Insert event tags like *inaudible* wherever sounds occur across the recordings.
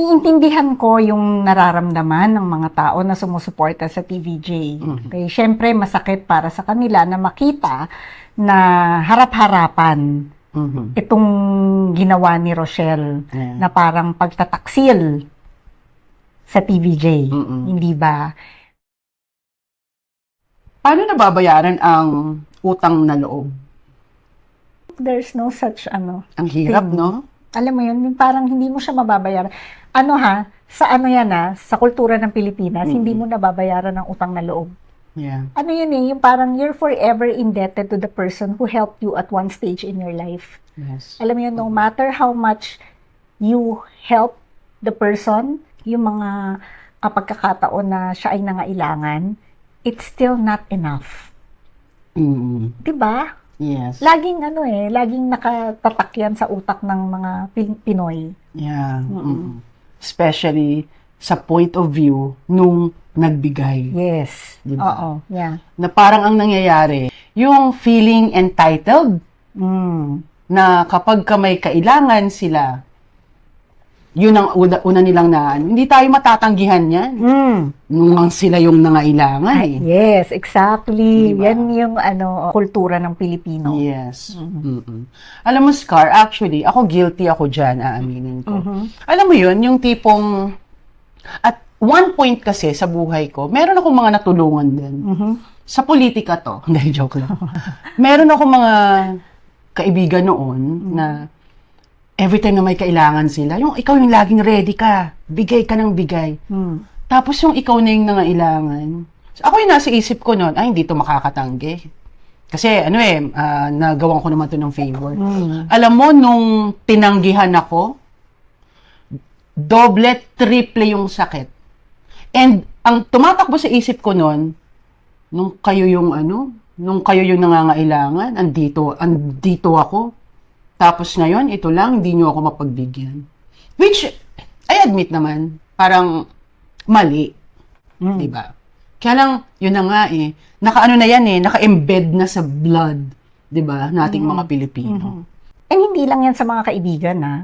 Iintindihan ko yung nararamdaman ng mga tao na sumusuporta sa TVJ. Okay, syempre masakit para sa kanila na makita na harap-harapan Mhm. itong ginawa ni Rochelle Yeah. na parang pagtataksil sa TVJ. Mm-mm. Hindi ba? Paano nababayaran ang utang na loob? There's no such ano. Ang hirap, Thing. no? Alam mo yun, yung parang hindi mo siya mababayaran. Ano ha, sa ano yan ha, sa kultura ng Pilipinas, Mm-mm. hindi mo nababayaran ng utang na loob. Yeah. Ano yun eh, yung parang you're forever indebted to the person who helped you at one stage in your life. Yes. Alam mo yun, no matter how much you help the person, yung mga kapagkakataon na siya ay nangailangan, it's still not enough. mm 'Di ba? Yes. Laging ano eh, laging nakatatak yan sa utak ng mga Pin- Pinoy. Yeah. Mm-mm. mm Especially sa point of view nung nagbigay. Yes. Diba? Oo. Yeah. Na parang ang nangyayari, yung feeling entitled Mm. na kapag ka may kailangan sila, yun ang una, una nilang na, ano, hindi tayo matatanggihan yan. Mm. Nung sila yung nangailangan Ay, eh. yes, exactly. Diba? Yan yung ano kultura ng Pilipino. Yes. Mm-mm. Alam mo, Scar, actually, ako guilty ako dyan, aaminin ko. Mhm. Alam mo yun, yung tipong, at one point kasi sa buhay ko, meron akong mga natulungan din. Mhm. Sa politika to. *laughs* Hindi, joke lang. meron akong mga kaibigan noon na every time na may kailangan sila, yung ikaw yung laging ready ka, bigay ka ng bigay. Mm. Tapos yung ikaw na yung nangailangan. So, ako yung nasa isip ko noon, ay, hindi to makakatanggi. Kasi, ano eh, ah, nagawan ko naman to ng favor. Mm. Alam mo, nung tinanggihan ako, doble, triple yung sakit. And, ang tumatakbo sa isip ko noon, nung kayo yung ano, nung kayo yung nangangailangan, andito, andito ako. Tapos ngayon, ito lang, hindi nyo ako mapagbigyan. Which, I admit naman, parang mali. Mm. Di ba? Kaya lang, yun na nga eh, naka-ano na yan eh, naka-embed na sa blood, di ba, nating mga Pilipino. Eh, hindi lang yan sa mga kaibigan, ha?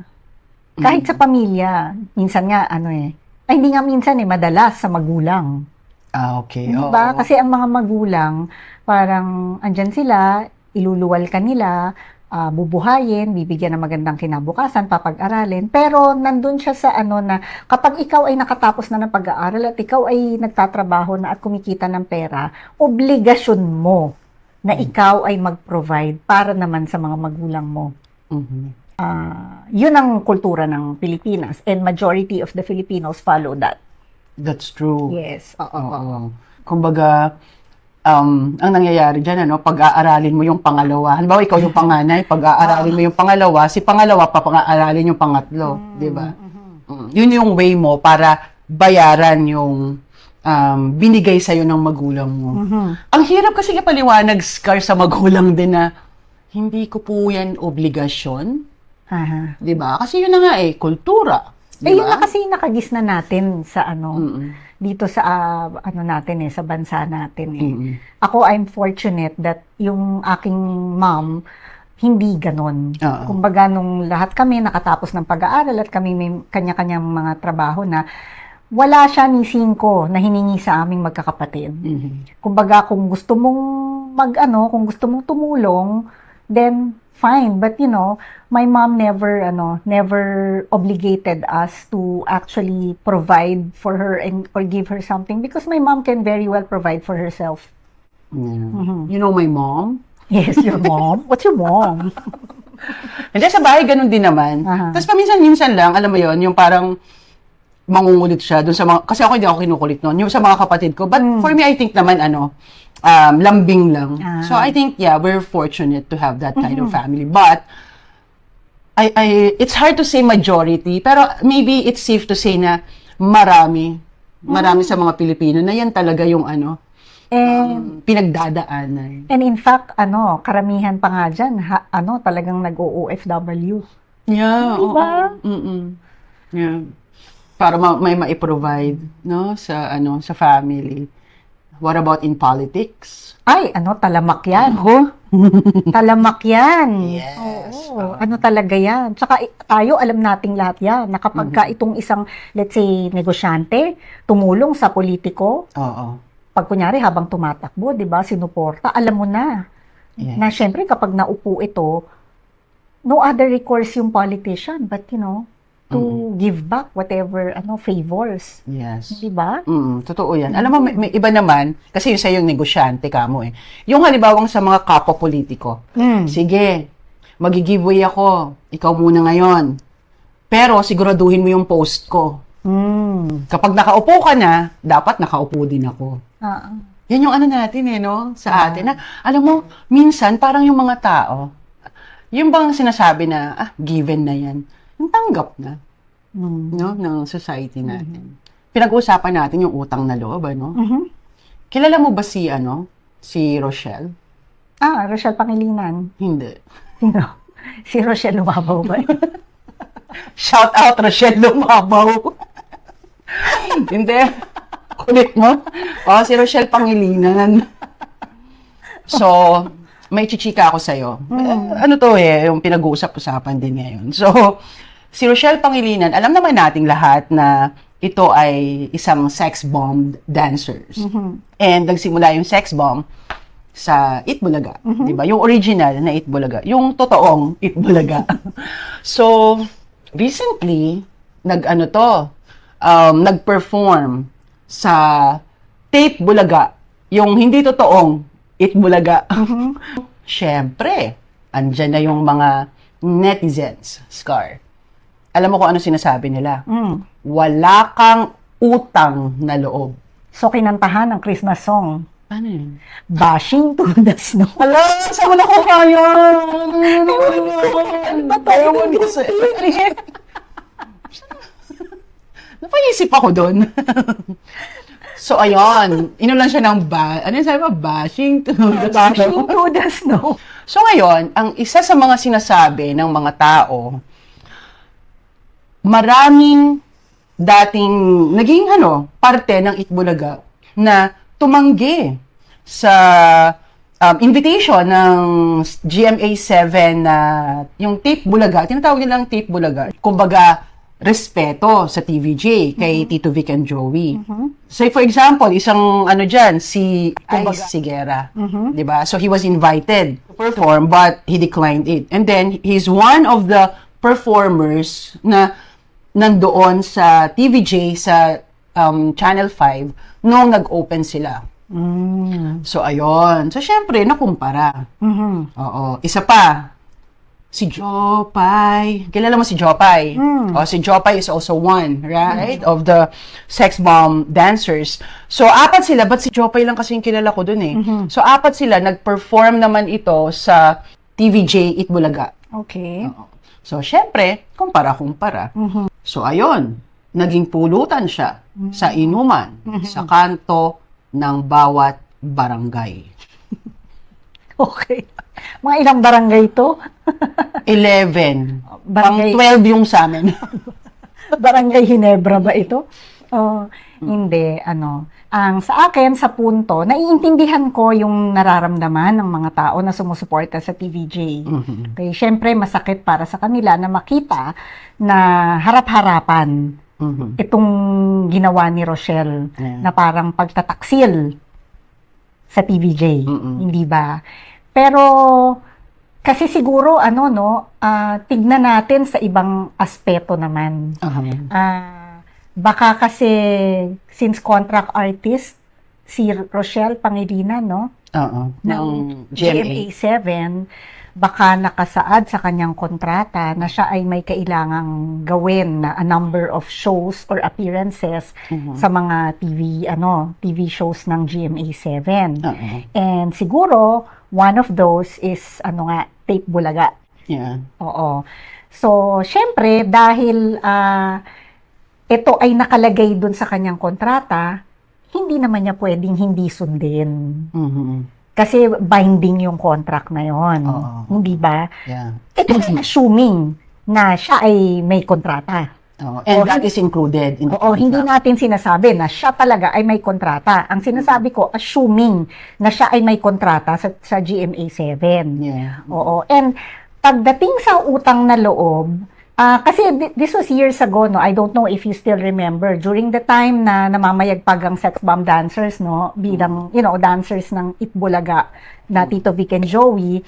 Kahit sa pamilya. Minsan nga, ano eh. Ay, hindi nga minsan eh, madalas sa magulang. Ah, okay. Di Oo. Kasi ang mga magulang, parang andyan sila, iluluwal ka nila, ah, bubuhayin, bibigyan ng magandang kinabukasan, papag-aralin. Pero nandun siya sa ano na kapag ikaw ay nakatapos na ng pag-aaral at ikaw ay nagtatrabaho na at kumikita ng pera, obligasyon mo na ikaw ay mag-provide para naman sa mga magulang mo. Mhm. Ah, yun ang kultura ng Pilipinas and majority of the Filipinos follow that. That's true. Yes. Oo. Oo. Kumbaga, um, ang nangyayari dyan, ano, pag-aaralin mo yung pangalawa. Halimbawa, ikaw yung panganay, pag-aaralin mo yung pangalawa, si pangalawa, papang-aaralin yung pangatlo. Di ba? Mm. Yun yung way mo para bayaran yung um, binigay sa'yo ng magulang mo. Mhm. Ang hirap kasi ipaliwanag, Scar, sa magulang din na hindi ko po yan obligasyon. Aha. Di ba? Kasi yun na nga eh, kultura. Di Eh, yun na kasi nakagis na natin sa ano, Mm-mm. Dito sa ah, ano natin eh, sa bansa natin eh. Mm-mm. Ako, I'm fortunate that yung aking mom, hindi ganon. Oo. Kumbaga, nung lahat kami nakatapos ng pag-aaral at kami may kanya-kanyang mga trabaho na wala siya ni singko na hiningi sa aming magkakapatid. Mhm. Kumbaga, kung gusto mong mag ano, kung gusto mong tumulong, then fine. But you know, my mom never ano, never obligated us to actually provide for her and or give her something because my mom can very well provide for herself. Yeah. Mhm. You know my mom? Yes, your mom. What's your mom? *laughs* Hindi, sa bahay, ganun din naman. Aha. Tapos paminsan-minsan lang, alam mo yon yung parang mangungulit siya dun sa mga, kasi ako hindi ako kinukulit noon, yung sa mga kapatid ko. But Mm. for me, I think naman, ano, um, lambing lang. Ah. So I think, yeah, we're fortunate to have that kind of Mm-hmm. family. But, I, I, it's hard to say majority, pero maybe it's safe to say na marami, marami Mm. sa mga Pilipino na yan talaga yung ano, And um, pinagdadaanan. and in fact, ano, karamihan pa nga dyan, ha, ano, talagang nag-OFW. Yeah, Diba? oo. Mm-mm. Yeah. Para ma- may ma-provide, no, sa ano, sa family. What about in politics? Ay, ano, talamak yan. Ako? *laughs* Talamak yan. Yes. Oo, ano talaga yan. Tsaka i- tayo, alam nating lahat yan. Na kapag ka itong isang, let's say, negosyante, tumulong sa politiko, Oo. pag kunyari habang tumatakbo, di ba, sinuporta, alam mo na. Yes. Na syempre, kapag naupo ito, no other recourse yung politician, but you know, to give back whatever ano favors. Yes. Di ba? Mm, totoo yan. Alam mo, may, may iba naman, kasi yung sa yung negosyante ka mo eh. Yung halimbawang sa mga kapwa politiko, Mm. sige, magi-giveaway ako, ikaw muna ngayon. Pero siguraduhin mo yung post ko. Mm. Kapag nakaupo ka na, dapat nakaupo din ako. Ah, Yan yung ano natin eh, no? Sa atin na, alam mo, minsan parang yung mga tao, yung bang sinasabi na, ah, given na yan, yung tanggap na, mm. no, ng society natin. Pinag-uusapan natin yung utang na loob, ano? Mhm. Kilala mo ba si, ano, si Rochelle? Ah, Rochelle Pangilinan. Hindi. Sino? *laughs* Si Rochelle Lumabaw ba? *laughs* Shout out, Rochelle Lumabaw. *laughs* Hindi. Kulit mo. Oh, si Rochelle Pangilinan. So, may chichika ako sa'yo. Eh, ano to eh, yung pinag-uusap-usapan din ngayon. So, si Rochelle Pangilinan, alam naman nating lahat na ito ay isang sex bomb dancers. And nagsimula yung sex bomb sa Itbulaga, 'di ba? Yung original na Itbulaga, yung totoong Itbulaga. *laughs* so, recently nag-ano to, um, nag-perform sa Tape Bulaga, yung hindi totoong Itbulaga. Siyempre, *laughs* andyan na yung mga netizens, Scar. Alam mo kung ano sinasabi nila? Mm. Wala kang utang na loob. So, kinantahan ng Christmas song. Ano yun? Bashing to the snow. Hala, saan mo na ko kaya? Ano ba tayo Napaisip ako doon. So, ayun. Inulan siya ng ba... Ano yung sabi mo? Bashing to the Bashing snow. to the snow. *laughs* So, ngayon, ang isa sa mga sinasabi ng mga tao, maraming dating naging ano, parte ng Itbulaga na tumanggi sa um, invitation ng GMA7 na yung Tape Bulaga, tinatawag nilang Tape Bulaga, kumbaga, respeto sa TVJ kay Tito Vic and Joey. Say for example, isang ano diyan si Ice Sigera, 'di ba? So he was invited to perform but he declined it. And then he's one of the performers na nandoon sa TVJ sa um, Channel 5 nung nag-open sila. Mm. So ayun. So syempre nakumpara. Mhm. Oo. Isa pa, si Jopay. Kilala mo si Jopay? Oh, si Jopay is also one, right? Of the sex bomb dancers. So, apat sila. But si Jopay lang kasi yung kilala ko dun eh. So, apat sila. Nag-perform naman ito sa TVJ Itbulaga. Okay. Oo. So, syempre, kumpara-kumpara. So, ayun. Naging pulutan siya sa inuman, sa kanto ng bawat barangay. *laughs* Okay. Mga ilang barangay to? *laughs* 11. Barangay- Pang 12 yung sa amin. *laughs* Barangay Hinebra ba ito? Oh, hindi, ano. Ang sa akin, sa punto, naiintindihan ko yung nararamdaman ng mga tao na sumusuporta sa TVJ. Okay, syempre, masakit para sa kanila na makita na harap-harapan Mhm. itong ginawa ni Rochelle Yeah. na parang pagtataksil sa TVJ, Mm-mm. hindi ba? Pero kasi siguro ano no, ah, tignan natin sa ibang aspeto naman. Aha. Ah, baka kasi since contract artist si Rochelle Pangilinan no Oo. ng Ng GMA. GMA7 baka nakasaad sa kanyang kontrata na siya ay may kailangang gawin na a number of shows or appearances Mhm. sa mga TV ano TV shows ng GMA7 Oo. and siguro one of those is ano nga tape bulaga Yeah. oo so syempre dahil ah, ito ay nakalagay dun sa kanyang kontrata hindi naman niya pwedeng hindi sundin Mhm. Kasi binding yung contract na yon. Oo. Hindi ba? Yeah. Ito ay assuming na siya ay may kontrata. Oh, and Oh, that is included in the Oo, hindi natin sinasabi na siya talaga ay may kontrata. Ang sinasabi ko, assuming na siya ay may kontrata sa, sa GMA 7. Yeah. Oo. And pagdating sa utang na loob, ah, kasi thi- this was years ago, no? I don't know if you still remember. During the time na namamayagpag ang sex bomb dancers, no? Bilang, you know, dancers ng Itbulaga na Tito Vic and Joey,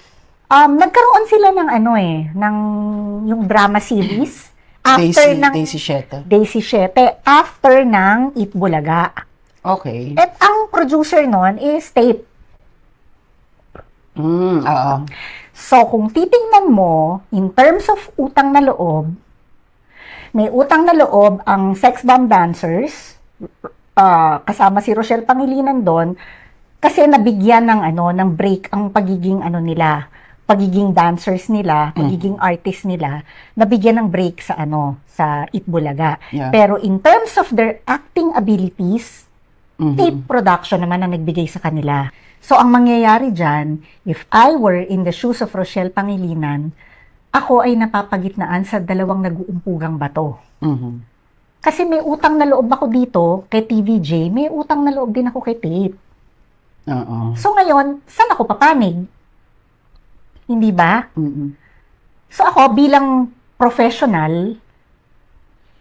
um, nagkaroon sila ng ano eh, ng yung drama series. After Daisy, ng Daisy Sheta. Daisy Shete, after ng Itbulaga. Okay. At ang producer nun is Tate. Mm, oo. So, kung titingnan mo, in terms of utang na loob, may utang na loob ang sex bomb dancers, ah, kasama si Rochelle Pangilinan doon, kasi nabigyan ng ano ng break ang pagiging ano nila, pagiging dancers nila, pagiging artist nila, nabigyan ng break sa ano sa Itbulaga. Yeah. Pero in terms of their acting abilities, Mhm. tape production naman ang nagbigay sa kanila. So, ang mangyayari dyan, if I were in the shoes of Rochelle Pangilinan, ako ay napapagitnaan sa dalawang nag-uumpugang bato. Mhm. Kasi may utang na loob ako dito kay TVJ, may utang na loob din ako kay Tape. Oo. So ngayon, saan ako papanig? Hindi ba? Mhm. So ako bilang professional,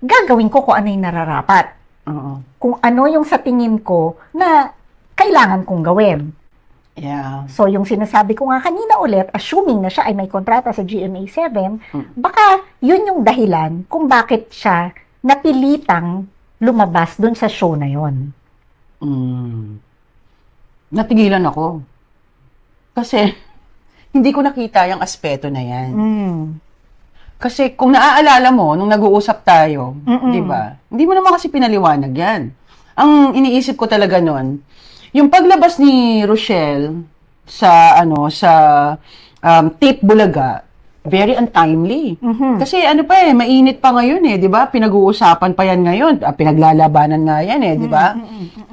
gagawin ko kung ano yung nararapat. Oo. Kung ano yung sa tingin ko na kailangan kong gawin. Yeah. So, yung sinasabi ko nga kanina ulit, assuming na siya ay may kontrata sa GMA 7, Mm. baka yun yung dahilan kung bakit siya napilitang lumabas dun sa show na yon. Mm. Natigilan ako. Kasi, *laughs* hindi ko nakita yung aspeto na yan. Mm. Kasi kung naaalala mo, nung nag-uusap tayo, di ba? Hindi mo naman kasi pinaliwanag yan. Ang iniisip ko talaga nun, yung paglabas ni Rochelle sa, ano, sa um, tape bulaga, very untimely. Mhm. Kasi ano pa eh, mainit pa ngayon eh, di ba? Pinag-uusapan pa yan ngayon. Ah, pinaglalabanan nga yan eh, di ba?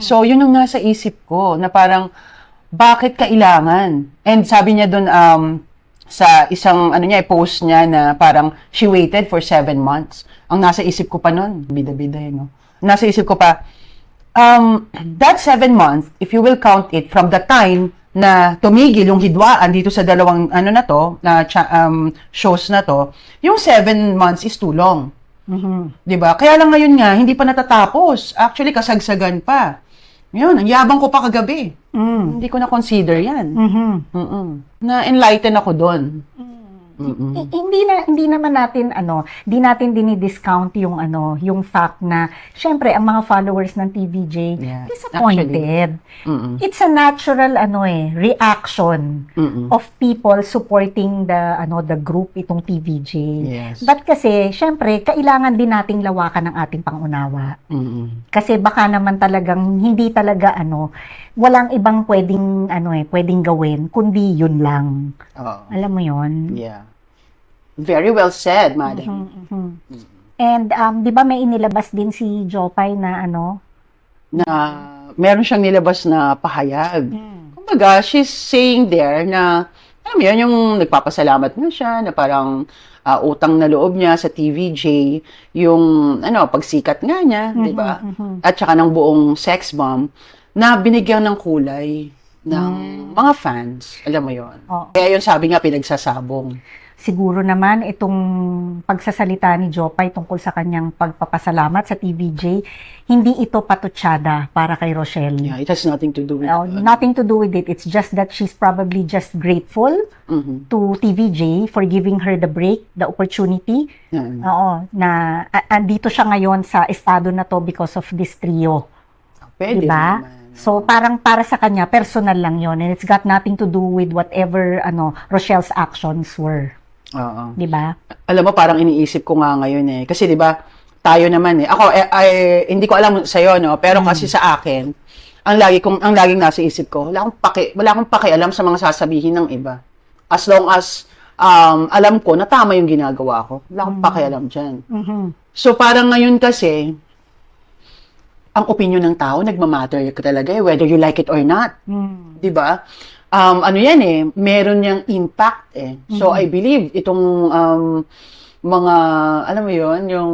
So, yun yung nasa isip ko, na parang, bakit kailangan? And sabi niya doon, um, sa isang, ano niya, post niya na parang, she waited for seven months. Ang nasa isip ko pa noon, bida-bida yun, no? Nasa isip ko pa, um, that seven months, if you will count it from the time na tumigil yung hidwaan dito sa dalawang ano na to, na cha- um, shows na to, yung seven months is too long. Mhm. 'Di ba? Kaya lang ngayon nga, hindi pa natatapos. Actually, kasagsagan pa. Yun, ang yabang ko pa kagabi. Mm. Hindi ko na consider yan. Mhm. Mm-mm. Na-enlighten ako doon. Mm-mm. I- hindi na hindi naman natin ano, hindi natin dinidiscount yung ano, yung fact na syempre ang mga followers ng TVJ Yeah, disappointed. Mm-mm. It's a natural ano eh, reaction Mm-mm. of people supporting the ano the group itong TVJ. Yes. But kasi syempre kailangan din nating lawakan ng ating pangunawa. Mm-mm. Kasi baka naman talagang hindi talaga ano, walang ibang pwedeng ano eh, pwedeng gawin kundi yun lang. Oo. Alam mo 'yon? Yeah. Very well said, madam. Mhm. And um, 'di ba may inilabas din si Jopay na ano? Na meron siyang nilabas na pahayag. Kumbaga, she's saying there na, alam mo yun, yung nagpapasalamat na siya, na parang ah, utang na loob niya sa TVJ, yung, ano, pagsikat nga niya, di ba? mhm. At saka ng buong sex bomb, na binigyan ng kulay ng mga fans. Alam mo yon Oo. Kaya yun sabi nga, pinagsasabong. Siguro naman itong pagsasalita ni Jopay tungkol sa kanyang pagpapasalamat sa TVJ, hindi ito patutsada para kay Rochelle. Yeah, it has nothing to do with... Uh, nothing to do with it. It's just that she's probably just grateful Mhm. to TVJ for giving her the break, the opportunity. Yeah. Oo, na a- andito siya ngayon sa estado na to because of this trio. Pwede Diba? naman. So parang para sa kanya personal lang 'yon and it's got nothing to do with whatever ano Rochelle's actions were, Oo. 'di ba? alam mo, parang iniisip ko nga ngayon eh. Kasi di ba tayo naman eh. Ako, eh, ay, hindi ko alam sa'yo, no? Pero kasi sa akin, ang lagi kong, ang laging nasa isip ko, wala akong paki, wala akong pakialam sa mga sasabihin ng iba. As long as, um, alam ko na tama yung ginagawa ko. Wala akong pakialam dyan. Mhm. So, parang ngayon kasi, ang opinion ng tao, nagmamatter ka talaga eh, whether you like it or not. Mm. 'di ba? Um, ano yan eh, meron niyang impact eh. So I believe itong um, mga, alam mo yon yung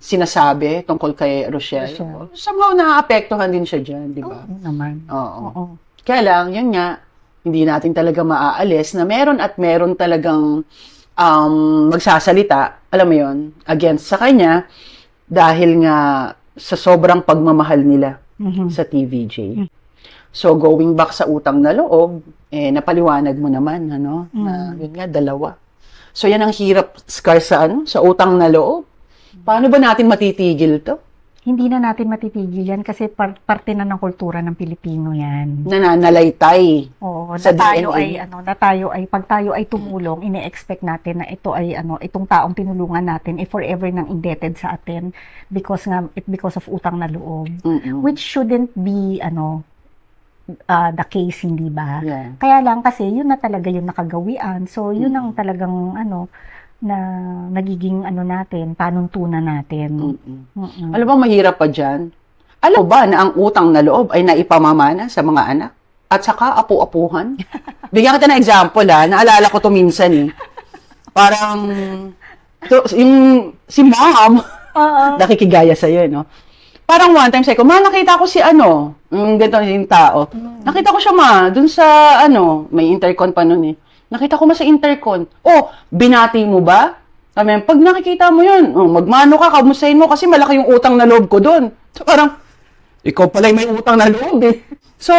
sinasabi tungkol kay Rochelle. Rochelle. Somehow naaapektuhan din siya dyan, di ba? Oo naman. Oo. Oo. Kaya lang, yun nga, hindi natin talaga maaalis na meron at meron talagang um, magsasalita, alam mo yon against sa kanya dahil nga sa sobrang pagmamahal nila Mhm. sa TVJ. So, going back sa utang na loob, eh, napaliwanag mo naman, ano, na Mm. yun nga, dalawa. So, yan ang hirap, Scar, sa, ano, sa utang na loob. Paano ba natin matitigil to? Hindi na natin matitigil yan kasi par- parte na ng kultura ng Pilipino yan. Nananalaytay. Oo, Sa na tayo DNA. ay ano, na tayo ay pag tayo ay tumulong, ine-expect natin na ito ay ano, itong taong tinulungan natin ay forever nang indebted sa atin because nga it because of utang na loob, Mm-mm. which shouldn't be ano uh, the case, hindi ba? Yeah. Kaya lang kasi yun na talaga yung nakagawian. So yun ang Mm. talagang ano na nagiging ano natin, panuntunan natin. Mm-mm. Mm-mm. Alam mo, mahirap pa dyan. Alam ba na ang utang na loob ay naipamamana sa mga anak? At saka apu-apuhan? *laughs* Bigyan kita ng example ha. Naalala ko to minsan eh. Parang, to, yung, si mom, Oo. *laughs* nakikigaya sa'yo, eh, no? Parang one time sabi ko, ma, nakita ko si ano, yung ganito yung tao. Nakita ko siya, ma, dun sa, ano, may intercon pa nun eh. Nakita ko ma sa intercon. Oh, binati mo ba? Sabi, pag nakikita mo yun, oh, magmano ka, kamustahin mo kasi malaki yung utang na loob ko dun. So, parang, ikaw pala yung may utang na loob eh. So,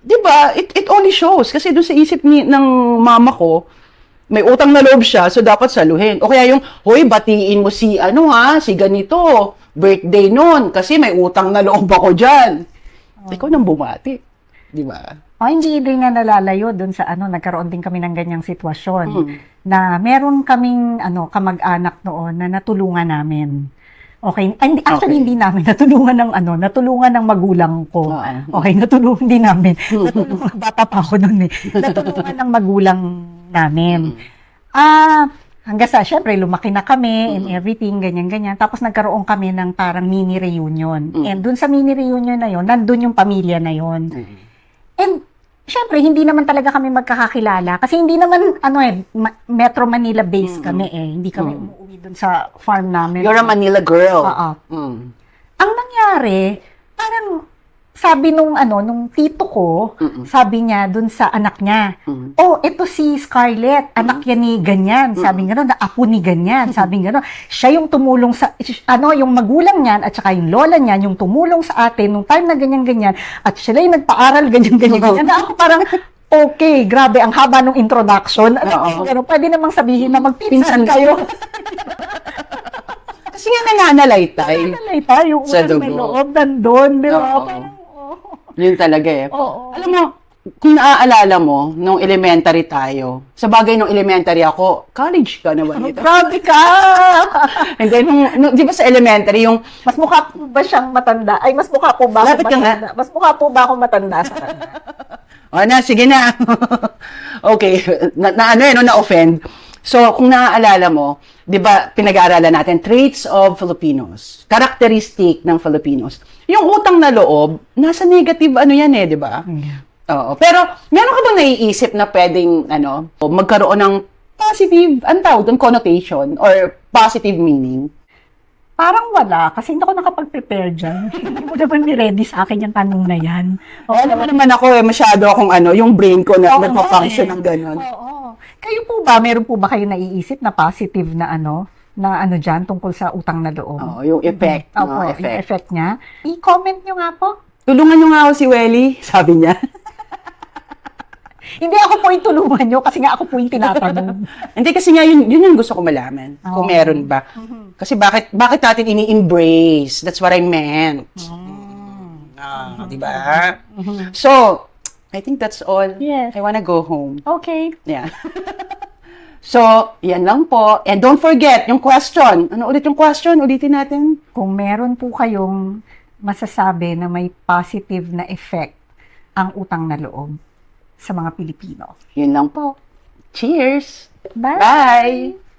di ba, it, it only shows. Kasi doon sa isip ni, ng mama ko, may utang na loob siya, so dapat saluhin. O kaya yung, hoy, batiin mo si, ano ha, si ganito, birthday nun, kasi may utang na loob ako dyan. Ikaw nang bumati. Di ba? Oh, hindi din nga nalalayo doon sa ano, nagkaroon din kami ng ganyang sitwasyon. Hmm. Na meron kaming ano, kamag-anak noon na natulungan namin. Okay, ay, hindi, actually Okay. hindi namin natulungan ng ano, natulungan ng magulang ko. Oo. Okay, natulungan hindi namin. *laughs* Natulungan, bata pa ako noon eh. Natulungan ng magulang namin. Ah, hanggang sa, syempre, lumaki na kami and everything, ganyan-ganyan. Tapos nagkaroon kami ng parang mini reunion. Mm. And dun sa mini reunion na yon, nandun yung pamilya na yon. Mm. Syempre, hindi naman talaga kami magkakakilala. Kasi hindi naman, ano eh, Ma- Metro Manila based Mm-mm. kami eh. Hindi kami Mm. umuwi dun sa farm namin. You're a Manila girl. Oo. Mm. Ang nangyari, parang sabi nung ano, nung tito ko, Mm-mm. sabi niya dun sa anak niya, Mm. oh, ito si Scarlett, anak yan ni ganyan. Sabi nga na apo ni ganyan. Sabi nga siya yung tumulong sa, ano, yung magulang niyan at saka yung lola niyan, yung tumulong sa atin nung time na ganyan-ganyan. At sila yung nagpaaral ganyan-ganyan. Na ako parang, okay, grabe, ang haba ng introduction. At Oo. ano, pwede namang sabihin na Pinsan. magpinsan kayo. *laughs* Kasi nga nananalaytay. Talay tayo, Sa utang na dugo. loob, nandun, di ba? Oo. Parang, oo. Yun talaga eh. Oo. Alam mo, kung naaalala mo, nung elementary tayo, sa bagay nung elementary ako, college ka naman ito. Grabe ka! *laughs* And then, nung, nung- di ba sa elementary, yung, Mas mukha po ba siyang matanda? Ay, mas mukha po ba Lapit ako ka nga. matanda? Mas mukha po ba ako matanda sa kanya? *laughs* o na, sige na. *laughs* okay, na, na ano yun, no, na-offend. So, kung naaalala mo, di ba, pinag-aaralan natin, traits of Filipinos, characteristic ng Filipinos. Yung utang na loob, nasa negative ano yan eh, di ba? Oo. Pero, meron ka bang naiisip na pwedeng, ano, magkaroon ng positive, ang tawag doon, connotation or positive meaning? Parang wala, kasi hindi ako nakapag-prepare dyan. *laughs* Hindi mo naman ni-ready sa akin yung tanong na yan. Oo, alam mo naman ako eh, masyado akong ano, yung brain ko na Oo, nagpa-function eh. ng gano'n. Oo. Kayo po ba, meron po ba kayo naiisip na positive na ano, na ano dyan, tungkol sa utang na loob? Oo, yung effect. Opo, no, yung effect. effect niya. I-comment nyo nga po. Tulungan nyo nga ako si Welly, *laughs* sabi niya. Hindi ako po yung tulungan nyo kasi nga ako po yung tinatanong. *laughs* Hindi kasi nga yun, yun yung gusto ko malaman. Kung Oo. meron ba. Kasi bakit bakit natin ini-embrace? That's what I meant. Ah, di ba? So, I think that's all. Yes. I wanna go home. Okay. Yeah. *laughs* so, yan lang po. And don't forget, yung question. Ano ulit yung question? Ulitin natin. kung meron po kayong masasabi na may positive na effect ang utang na loob sa mga Pilipino. Yun lang po. Cheers! Bye! Bye!